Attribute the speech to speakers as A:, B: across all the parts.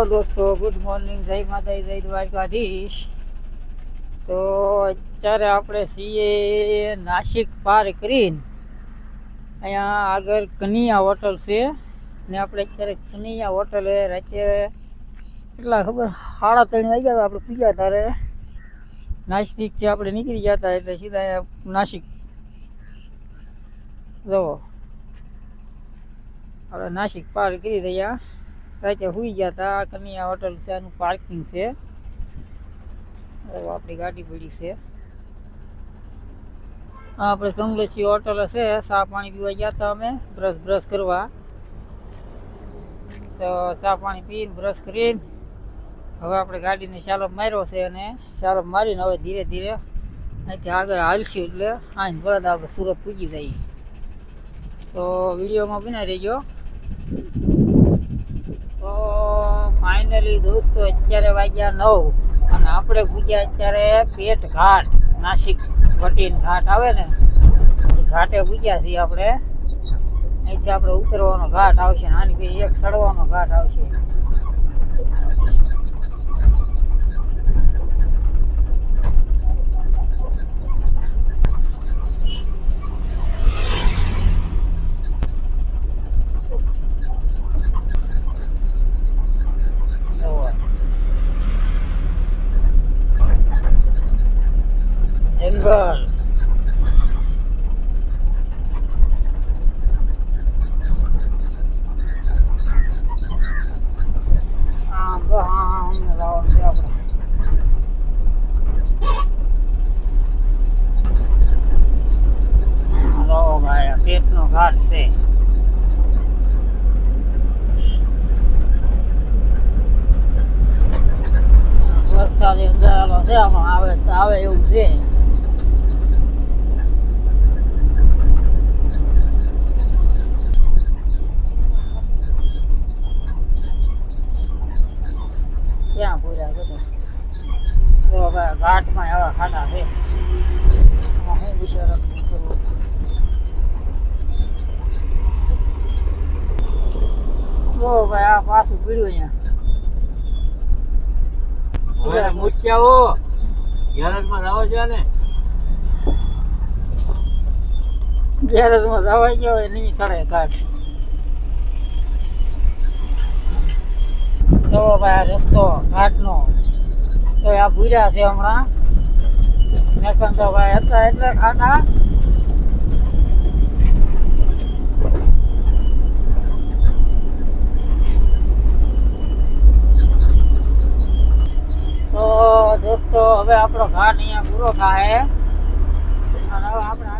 A: Hello દોસ્તો, good morning, જય માતા જય દ્વારકાધીશ. તો અત્યારે આપણે સીએ નાસિક પાર કરીને અહીંયા આગળ કનિયા હોટલ છે. ને આપણે અત્યારે કનિયા હોટલે રાતે કેટલા ખબર સાડા ત્રણ વાગ્યા હતા આપણે પીગયા ત્યારે. નાસિકથી આપણે નીકળી ગયા હતા એટલે સીધા નાસિક. જવો આપણે નાસિક પાર કરી રહ્યા. રાતે સુઈ ગયા હતા કનૈયા હોટલ છે, આનું પાર્કિંગ છે. આપણી ગાડી પડી છે. આપણે કમલેશી હોટલ હશે, ચા પાણી પીવા ગયા હતા અમે બ્રશ બ્રશ કરવા. તો ચા પાણી પીને બ્રશ કરીને હવે આપણે ગાડીને ચાલપ માર્યો છે અને ચાલપ મારીને હવે ધીરે ધીરે અહીંથી આગળ હાલશું એટલે આજ બરાબર આપણે સુરત પૂજી જઈએ. તો વિડીયોમાં બના રહેજો. ફાઇનલી દોસ્તો, અત્યારે વાગ્યા નવ અને આપણે પૂજ્યા અત્યારે પેટ ઘાટ, નાસિક વટીન ઘાટ આવે ને, એ ઘાટે પૂજ્યા છીએ આપણે. અહીંથી આપણે ઉતરવાનો ઘાટ આવશે આની પછી એક ચડવાનો ઘાટ આવશે. Sir. જો ભાઈ આ પાછું પીડ્યું અહીંયા
B: મૂર્છાઓ ગેરેજમાં લાવો છો ને?
A: ગેરેજમાં જવાઈ ગયો હોય નહીં ચડે ઘાટ તો ભાઈ આ રસ્તો ઘાટનો તો આ ભૂર્યા છે હમણાં નકન તો ભાઈ હતા એટલે ખાટા તો દોસ્તો હવે આપણો ઘાટ અહીંયા પૂરો થાય. અને હવે આપણે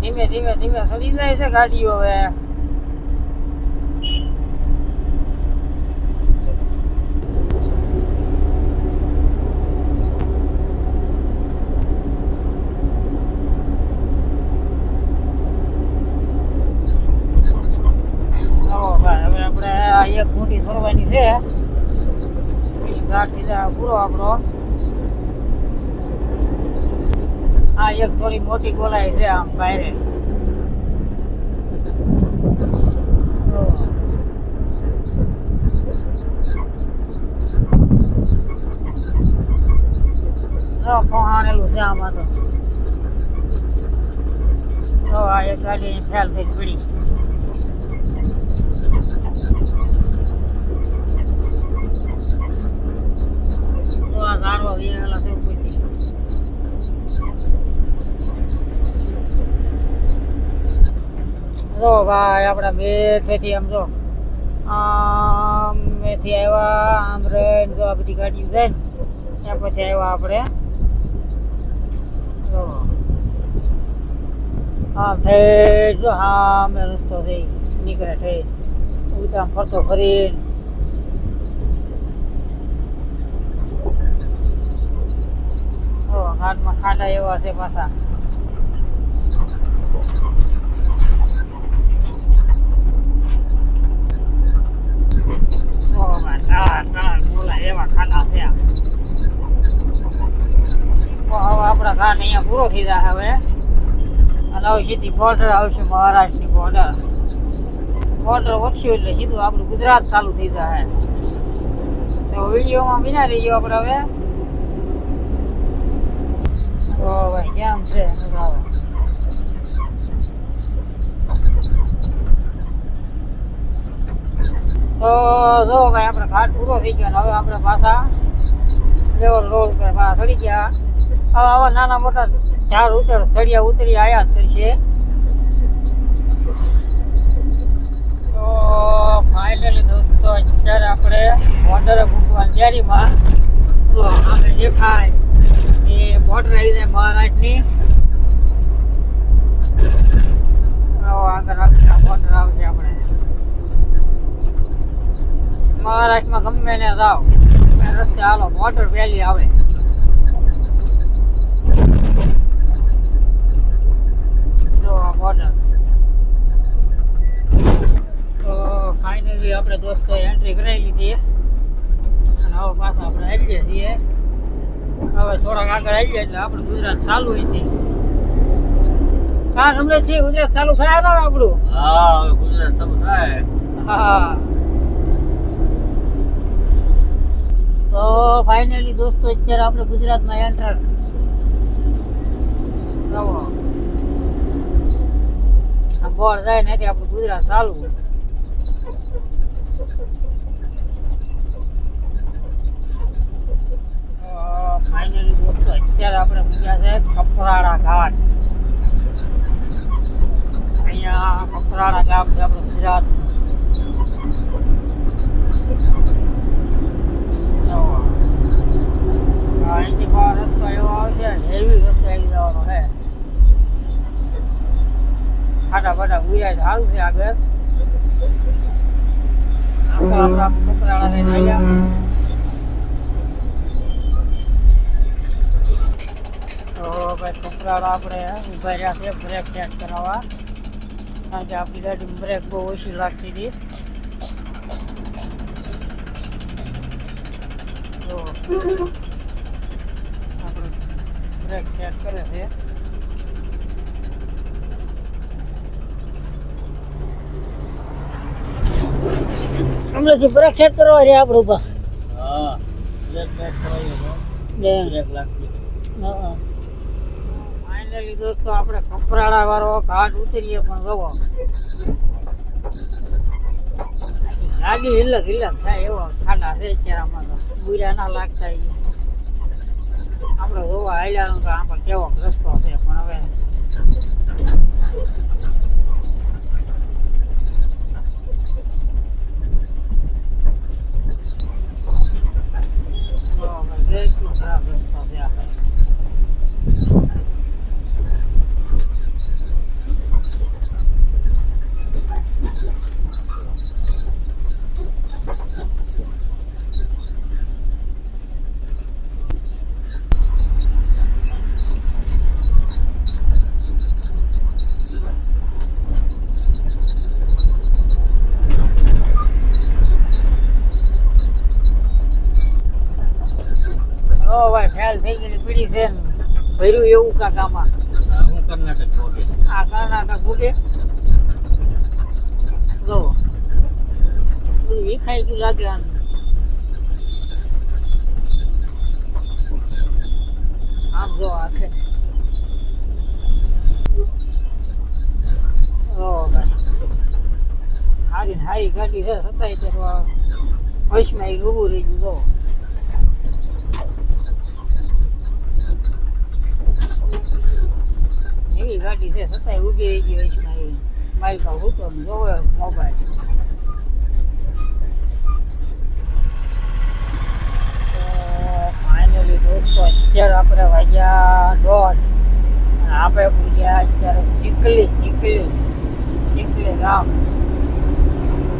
A: ધીમે ધીમે ધીમે ચડી જાય છે ગાડીઓ હવે. એક ઘૂંટી છોડવાની છે. પછી પૂરો આપણો. આ એક થોડી મોટી ગોલાઈ છે આમ બાયરે પહોંચાડેલું છે આમાં તો. આ એક ફેલ થઈ પડી તો આ ઝાડવા વિયેલા છે ઉપરથી જો ભાઈ, આપણા બેઠેથી આમ જો આમ મેથી આવ્યા, આમ રહીને જો આ બધી ગાડીઓ જાય ને ત્યાં પછી આવ્યા આપણે. જો. આમ થઈ, જો હા અમે રસ્તો થઈ, નીકળે થઈ. ઉતામ ફરતો ફરીને. ઘાટમાં ખાડા એવા છે પાછા. ઓમાં ટાળ ટાળ બોલા એવા ખાડા છે આ. તો હવે આપણા ઘાટ અહીંયા પૂરો થઈ જાય હવે અને હવે સીધી બોર્ડર આવશે મહારાષ્ટ્રની બોર્ડર બોર્ડર વધશે એટલે સીધું આપણું ગુજરાત ચાલુ થઈ જાય તો વિડીયોમાં બિના રહીયો આપણે હવે ઓ ભાઈ કેમ છે નજારો? તો જો ભાઈ, આપણે ઘાટ પૂરો થઈ ગયો હવે આપણે પાછા લેવલ રોડ પર પાછા ચડી ગયા. હવે આવા નાના મોટા ઝાડ ઉતર ચડિયા ઉતરી આયા જ કરશે. તો ફાઇનલી દોસ્તો, અત્યારે આપણે બોર્ડર ભૂકવાની તૈયારીમાં. તો આપણે દેખાય એ બોર્ડર આવી જાય મહારાષ્ટ્રની આગળ બોર્ડર આવશે આપણે. મહારાષ્ટ્રમાં ગમે ને જાઓ રસ્તે હાલો મોટર પહેલી આવે. તો ફાઇનલી આપણે દોસ્તો એન્ટ્રી કરાવી લીધી. અને હવે પાછા આપણે આવીએ છીએ. હવે થોડાક આગળ આવીએ એટલે આપણે ગુજરાત ચાલુ હતી. હા સમજે છીએ ગુજરાત ચાલુ થયા હતા આપણું?
B: હા હવે ગુજરાત ચાલુ થાય.
A: હા. તો ફાઇનલી દોસ્તો, અત્યારે આપણે ગુજરાતમાં એન્ટર બોર્ડ જાય ને આપણું ગુજરાત ચાલુ. ફાઇનલી દોસ્તો, અત્યારે આપણે પૂજ્યા છે કપરાડા ઘાટ. અહીંયા કપરાડા ગામ છે, આપણું ગુજરાત. અહીંથી બહાર રસ્તો એવો આવશે હેવી રસ્તો આવી જવાનો છે. ખાટા બાટા ગુજાય તો સારું છે આગળ. આપણે આપણા છોકરાળા લઈને આવ્યા. ભાઈ કપરાડા આપણે ઊભા રહ્યા છે બ્રેક સેટ કરાવવા. કારણ આપણી ગાડી બ્રેક બહુ ઓછી લાગતી હતી. તો બ્રેક સેટ કરે છે. હમણાં જે બ્રેક સેટ કરવા છે આપણે ઊભા
B: હા બ્રેક સેટ કરાવી દો
A: બે.
B: બ્રેક લાગતી
A: ફાઇનલી દોસ્તો આપણે કપરાડા વાળો ઘાટ ઉતરીએ પણ ગવો ગાડી હિલક હિલક થાય એવો ખાડા છે ચહેરામાં બુરા ના લાગતા. આપણે જોવા હાલ્યા તો આમાં કેવો રસ્તો છે પણ હવે ઓ, ભાઈ, કેટલો ખરાબ રસ્તો છે આ. ઓ ભાઈ ફેલ થઈ ગયેલી પીડી છે ને ભર્યું એવું કાકામાં
B: હું કર્ણાટક
A: આ કર્ણાટક ઉડે જો. બધું વિખાઈ ગયું લાગે આને આમ જો આ છે. ભાઈ. હારી ગાડી છે છતાંય તે તો આ વચમાં ઈ ઊભું રહી ગયું જો. એવી ગાડી છે છતાંય ઊભી રહી ગઈ હોય એ. મારી પાસે હતો ને જોવે મોબાઈલ. ફાઇનલી દોસ્તો અત્યારે આપણે વાગ્યા દોઢ. આપણે પૂજ્યા અત્યારે ચીકલી ચીકલી ચીકલી ગામ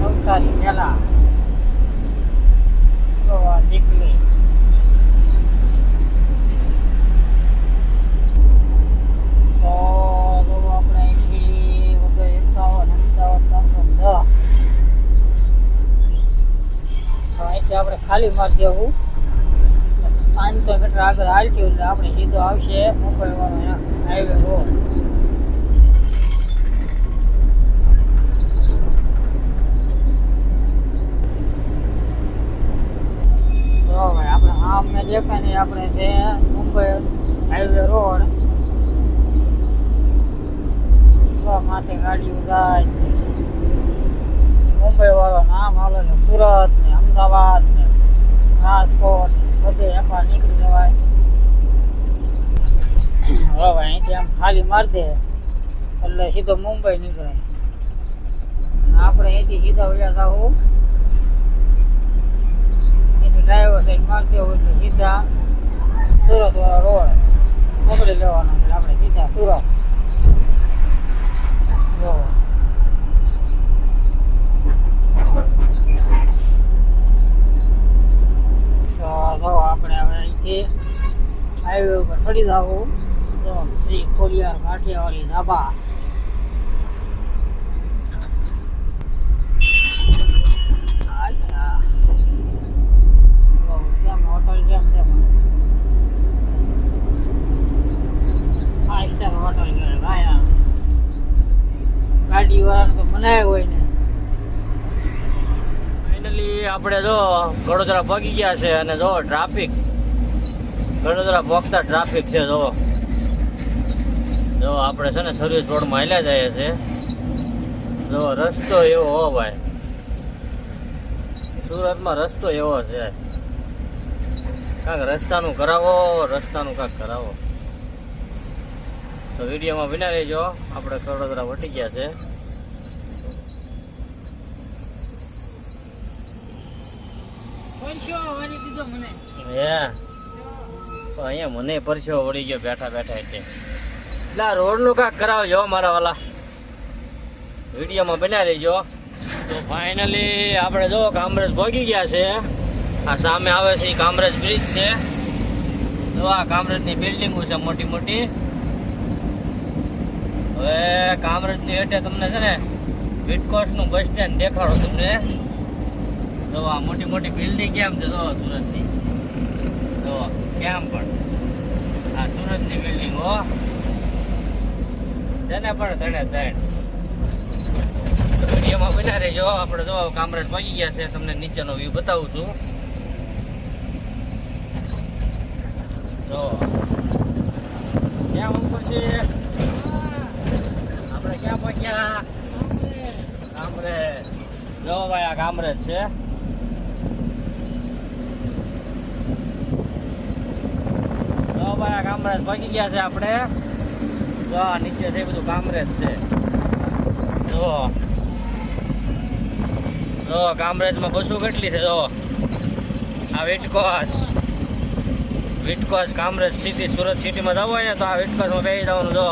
A: નવસારી મેલા ચીકલી તો તો આપણે અહીંથી વગર એકાવન અમદાવાદ ત્રણસો ને દસ તો અહીંથી આપણે ખાલી મારી દેવું. પાંચસો મીટર આગળ હાલશું એટલે આપણે સીધો આવશે મોકલવાનો હાઈવે રોડ તો દેખાય નહીં, આપણે છે મુંબઈ હાઈવે રોડ માટે ગાડીઓ જાય. મુંબઈ વાળો નામ આવે ને સુરત ને અમદાવાદ ને રાજકોટ, બધે એકવાર નીકળી જવાય. હવે અહીંથી આમ ખાલી મારી દે, એટલે સીધો મુંબઈ નીકળે. આપણે અહીંથી સીધા વળ્યા જાવું અહીંથી ડ્રાઈવર સાઈડ મારી દેવું એટલે સીધા સુરત વાળા રોડ પકડી લેવાનો આપણે સીધા સુરત. જો તો જો આપણે હવે અહીંથી હાઈવે ઉપર ચડી જવું જો શ્રી ખોડિયાર કાઠિયાવાડી ધાબા આજા. જો કેમ હોટલ કેમ છે ફાઈવ સ્ટાર હોટલ કહેવાય ભાઈ ધાબા ગાડી વાળાને તો મનાય હોય ને.
B: ફાઇનલી આપણે જો વડોદરા પગી ગયા છે અને જો ટ્રાફિક વડોદરા પહોંચતા ટ્રાફિક છે જો જો આપણે છે ને સર્વિસ રોડમાં હાલ્યા જઈએ છે જો રસ્તો એવો હો ભાઈ. સુરતમાં રસ્તો એવો છે. કાંક રસ્તાનું કરાવો રસ્તાનું કાંક કરાવો. તો વિડીયોમાં વિના લેજો આપણે વડોદરા વટી ગયા છે. હે. તો અહીંયા મને પરસ્યો વળી ગયો બેઠા બેઠા એટલે. એટલે આ રોડનું કાંક કરાવજો મારા વાલા. વિડીયોમાં બના લેજો. તો ફાઇનલી આપણે જો કામરેજ ભોગી ગયા છે. આ સામે આવે છે એ કામરેજ બ્રિજ છે. તો આ કામરેજની બિલ્ડિંગો છે મોટી મોટી. હવે કામરેજની હેઠે તમને છે ને વિટકોસનું બસ સ્ટેન્ડ દેખાડો તમને. તો આ મોટી મોટી બિલ્ડિંગ કેમ છે જો સુરતની? જો કેમ પણ? આ સુરતની બિલ્ડિંગ હો. તેને પણ ધણે ધણ વિડીયોમાં બના રહેજો. આપણે જો કામરેજ પહોંચી ગયા છે, તમને નીચેનો વ્યૂ બતાવું છું. જો. ક્યાં ઉપર છે? આપણે ક્યાં પહોંચ્યા? કામરેજ. જો ભાઈ, આ કામરેજ છે જો ભાઈ આ કામરેજ પહોંચી ગયા છે આપણે. જો નીચે છે બધું કામરેજ છે. જો. જો કામરેજમાં બસો કેટલી છે, જો. આ વિટકોસ. વિટકોસ કામરેજ સિટી સુરત સિટીમાં જવું હોય ને તો આ વિટકોસમાં બેસી જવાનું, જો.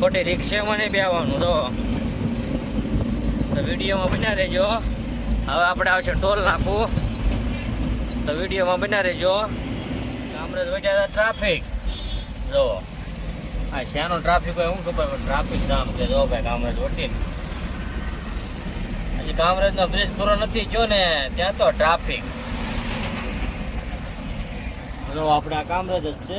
B: ખોટી રિક્ષામાં નહીં બેવાનું જો. તો વિડીયોમાં બન્યા રહેજો. હવે આપણે આવશે ટોલ નાખવું. તો વિડીયોમાં બન્યા રહેજો. કામરેજ વચ્ચે ટ્રાફિક જો આ શ્યાનો ટ્રાફિક હોય શું ખબર, પણ ટ્રાફિક જામ છે જો ભાઈ કામરેજ વટી હજી કામરેજનો બ્રિજ પૂરો નથી જો ને, ત્યાં તો ટ્રાફિક જો આપણે આ કામરેજ જ છે.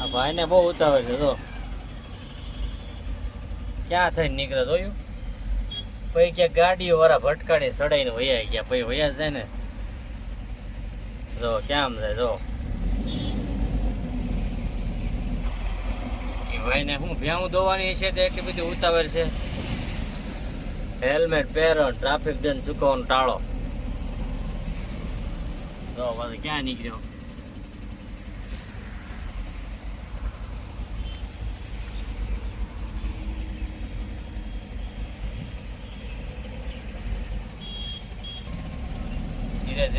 B: આ ભાઈને બહુ ઉતાવળ છે, જો. ક્યાં થઈને નીકળે જોયું? પછી ક્યાંક ગાડીઓ વાળા ભટકાડી ચડાઈને વયા ગયા, પછી વયા જાય ને. જો કેમ જાય જો. ભાઈને શું ભેવું દોવાની છે તે એટલી બધી ઉતાવળ છે? હેલ્મેટ પહેરો ટ્રાફિક દંડ ચૂકવવાનું ટાળો. પછી ક્યાં નીકળ્યો?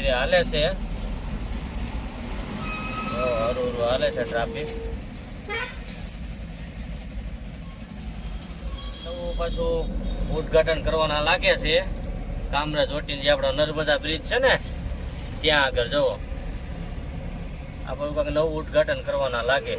B: ધીરે હાલે છે. હરું હરું હાલે છે ટ્રાફિક પાછું ઉદઘાટન કરવાના લાગે છે. કામરાજ ઓટીને જે આપણો નર્મદા બ્રિજ છે ને, ત્યાં આગળ જવો. આપણે કાંઈક નવું ઉદઘાટન કરવાના લાગે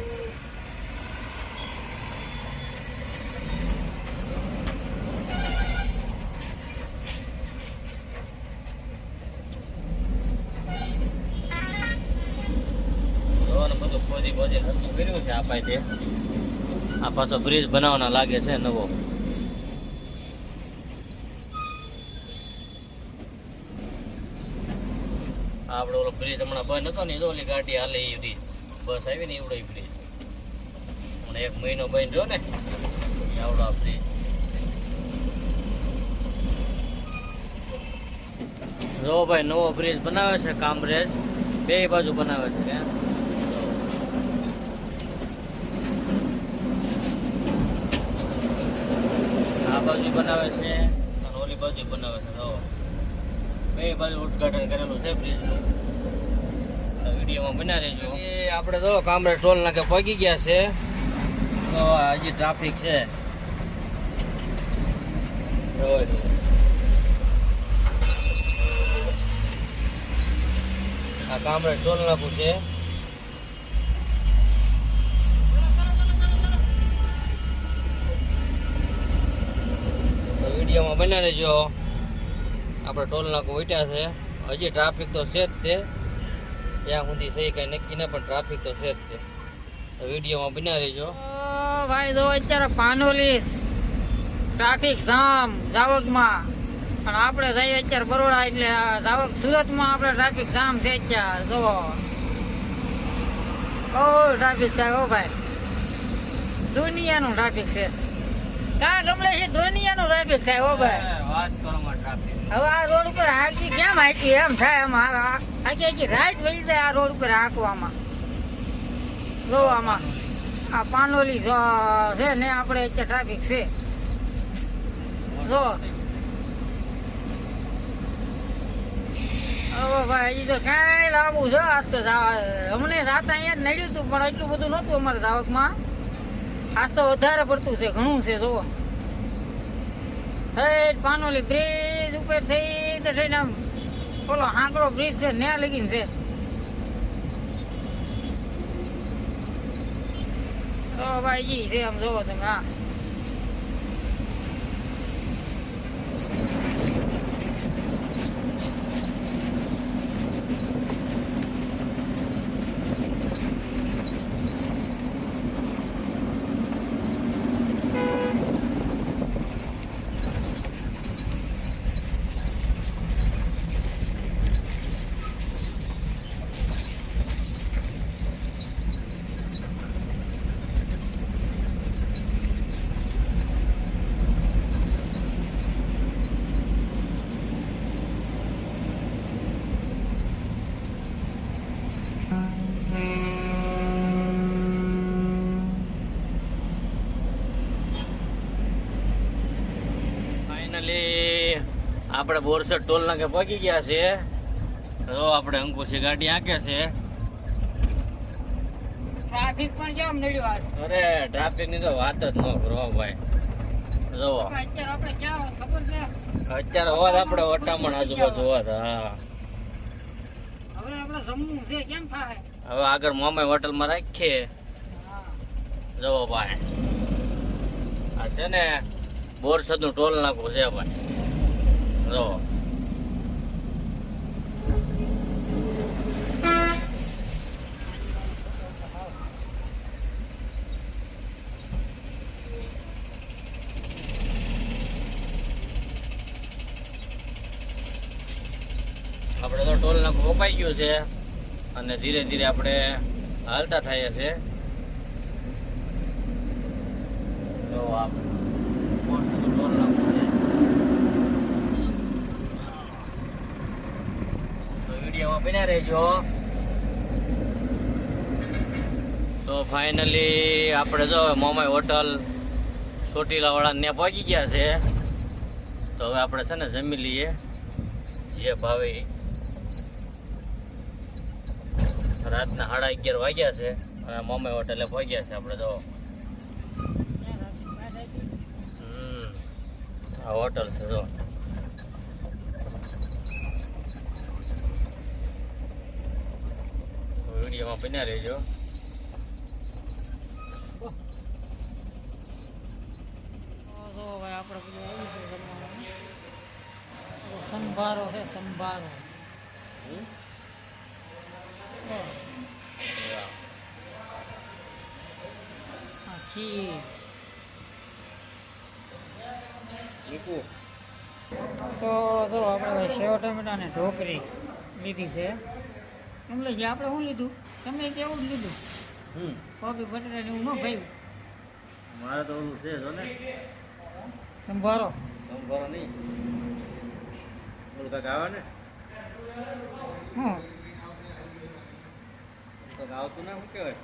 B: જો ને બધું ખોદી ખોદી હરખું કર્યું છે. આ પાછો બ્રિજ બનાવવાના લાગે છે નવો. આપણે ઓલો બ્રિજ હમણાં બંધ હતો ને, એ ઓલી ગાડી હાલે એ બ્રિજ બસ આવી ને એવડો બ્રિજ હમણાં એક મહિનો બંધ રહ્યો ને આવડો આ બ્રિજ જો ભાઈ, નવો બ્રિજ બનાવે છે, કામરેજ. બે બાજુ બનાવે છે કે જો. બાજુ બનાવે છે, અને ઓલી બાજુ બનાવે છે તો બે બાજુ ઉદઘાટન કરેલું છે બ્રિજનું. વિડીયોમાં બના એ આપણે તો કામરે ટોલ નાકે પગી ગયા છે. તો હજી ટ્રાફિક છે. આ કામરે ટોલ નાખું છે તો વિડીયોમાં બના રહેજો આપણે ટોલ નાકું છે. હજી ટ્રાફિક તો છે જ તે. ત્યાં સુધી સહી કાંઈ નક્કી ના, પણ ટ્રાફિક તો છે જ તે. વિડીયોમાં બન્યા રહેજો.
A: ભાઈ, જો અત્યારે પાનોલીસ ટ્રાફિક જામ જાવકમાં. પણ આપણે જઈએ અત્યારે બરોડા, એટલે જાવક સુરતમાં આપણે ટ્રાફિક જામ છે અત્યારે જો ઓ ટ્રાફિક છે ઓ ભાઈ. દુનિયાનું ટ્રાફિક છે. કા ગમલે છે? દુનિયાનું ટ્રાફિક થાય ઓ ભાઈ.
B: વાત કરો માં ટ્રાફિક
A: હવે આ રોડ ઉપર હાકી કેમ હાકી? એમ થાય એમ આખી આખી રાત વહી જાય આ રોડ ઉપર હાંકવામાં. જોવામાં આ પાનોલી જો- છે ને આપણે અત્યારે ટ્રાફિક છે. જો. હવે ભાઈ તો કાંઈ લાવવું છે. આજ તો અમને જાતા અહીંયા જ નડ્યું હતું પણ એટલું બધું નહોતું અમારે જાવકમાં આજ તો વધારે પડતું છે, ઘણું છે જોવો પાનોલી બ્રિજ ઉપર થઈ તો થઈને આમ ઓલો હાંકડો બ્રિજ છે, ન્યા લગીન છે. તો ભાઈ જી છે આમ જોવો તમે, હા.
B: ફાઇનલી આપણે બોરસદ ટોલ નાકે પહોંચી ગયા છે તો આપણે અંકુશી ગાડી આંકે છે.
A: ટ્રાફિક પણ કેમ નડ્યું
B: અરે ટ્રાફિકની તો વાત જ ન કરો ભાઈ. જો
A: અત્યારે આપણે ક્યાં ખબર છે?
B: અત્યારે હોત આપણે વટામણ આજુબાજુ હોત હા.
A: જમવું છે, કેમ થાય?
B: હવે આગળ મોમાઈ હોટલમાં રાખીએ. જવો ભાઈ. આ છે ને બોરસદનું ટોલ નાખવું છે ભાઈ. જો. આપણે તો ટોલ નાખવું કપાઈ ગયું છે. અને ધીરે ધીરે આપણે હાલતા થઈએ છે તો વિડીયોમાં બન્યા રહેજો. તો ફાઇનલી આપણે જો મોમાઈ હોટલ ચોટીલા વાળા ત્યાં પહોંચી ગયા છે. તો હવે આપણે છે ને જમી લઈએ. જે ભાવે રાતના સાડા અગિયાર વાગ્યા છે. અને મમ્મી હોટેલે પહોંચ્યા છે. આપણે તો હમ. આ હોટલ છે જો. વિડીયોમાં બન્યા રહેજો.
A: આપણે બધું સંભારો છે સંભારો.
B: હમ?
A: ઓહ, આ ખીર તો ચલો આપણે સેવ ટમેટા ને ઢોકરી લીધી છે. કમલેશજી આપણે શું લીધું? તમે કેવું જ લીધું. કોફી બટેટા ને એવું ન ભાઈ
B: મારે તો ઓલું છે જો ને.
A: સંભારો
B: સંભારો નહીં. ઓલું કાંક આવે ને?
A: હું
B: કાંઈક આવતું ના શું કહેવાય?